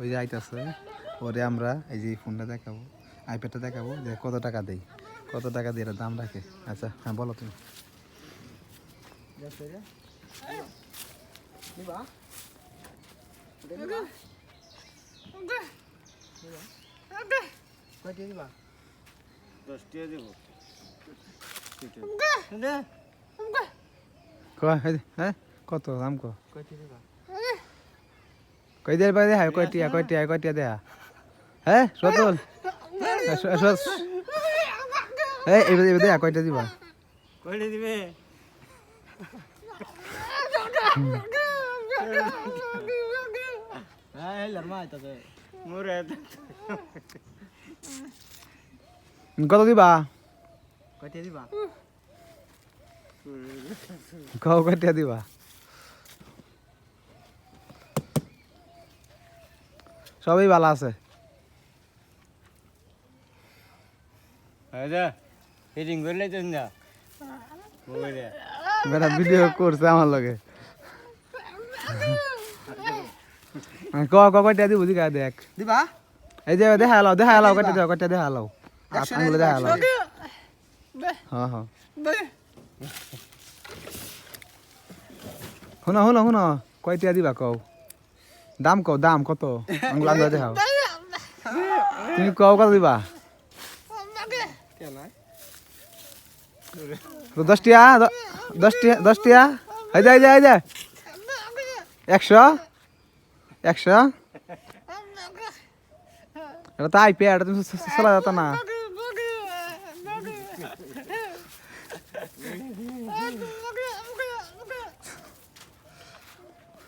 ওই যে আইতাছে ওরে আমরা এই যে ফোনটা দেখাবো আইপ্যাডটা দেখাবো যে কত টাকা দেই কত টাকা দিয়ে দাম রাখে। আচ্ছা হ্যাঁ বলো তুমি। হ্যাঁ কত দাম কো কই দিয়ে পাই দেয়া কয় টিয়া কয় টিয়া কয় টিয়া দেয়া হ্যাঁ সতল এই এবার এবার দেয়া কয়টা দিবা? কইলে দিবে? হ্যাঁ হেলার আইতাছে। মোরে কত দিবা? কইতে দিবা? কও কয়টা দিবা? সবই ভালো আছে। আচ্ছা বেটা ভিডিও করছে আমার লগে। ক ক কয়টা দিব দিকা দেখ। দিবা? এই যে দেখা লাও দেখা লাও কয়টা দেও কয়টা দেখা লাও আঙুলে দেখা লাও হ্যাঁ হ্যাঁ। শুনো শুনো শুনো। কয়টা দিবা কও। দাম কও, দাম কত? আমি লাগবে দেখাও। তুমি কও, কত দিবা? দশ দশটিয়া দশ টিয়া দশ টিয়া। হয়ে যায় একশো? একশো? এটা তো আইপিআ এটা তুমি চলা যেত না।